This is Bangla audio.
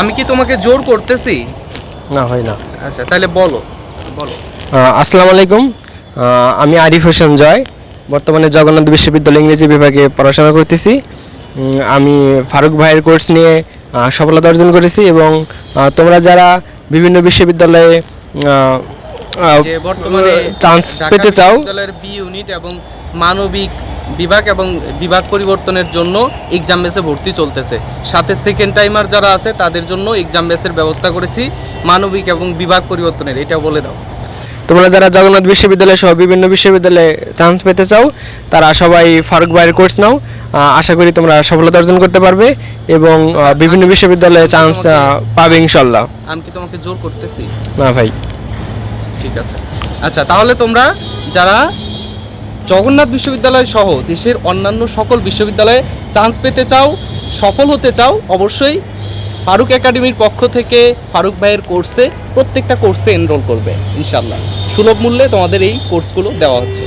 আমি কি তোমাকে জোর করতেছি? না হয় না। আচ্ছা তাহলে বলো বলো। আসসালামু আলাইকুম। আমি আরিফ হোসেন জয়। বর্তমানে জগন্নাথ বিশ্ববিদ্যালয় ইংরেজি বিভাগে পড়াশোনা করতেছি। আমি ফারুক ভাইয়ের কোর্স নিয়ে সফলতা অর্জন করেছি এবং তোমরা যারা বিভিন্ন বিশ্ববিদ্যালয়ে চান্স পেতে চাও বি ইউনিট এবং মানবিক বিভাগ এবং বিভাগ পরিবর্তনের জন্য এক্সাম বেসে ভর্তি চলতেছে। সাথে সেকেন্ড টাইমার যারা আছে তাদের জন্য এক্সাম বেসের ব্যবস্থা করেছি মানবিক এবং বিভাগ পরিবর্তনের এটা বলে দাও। তোমরা যারা জগন্নাথ বিশ্ববিদ্যালয় সহ বিভিন্ন বিশ্ববিদ্যালয়ে চান্স পেতে চাও তারা সবাই ফারুক ভাইয়ের কোর্স নাও। আশা করি তোমরা সফলতা অর্জন করতে পারবে এবং বিভিন্ন বিশ্ববিদ্যালয়ে চান্স পাবে ইনশাল্লাহ আমি কি তোমাকে জোর করতেছি? না ভাই। ঠিক আছে। আচ্ছা তাহলে তোমরা যারা জগন্নাথ বিশ্ববিদ্যালয় সহ দেশের অন্যান্য সকল বিশ্ববিদ্যালয়ে চান্স পেতে চাও, সফল হতে চাও, অবশ্যই ফারুক একাডেমির পক্ষ থেকে ফারুক ভাইয়ের কোর্সে প্রত্যেকটা কোর্সে এনরোল করবে ইনশাল্লাহ সুলভ মূল্যে তোমাদের এই কোর্সগুলো দেওয়া হচ্ছে।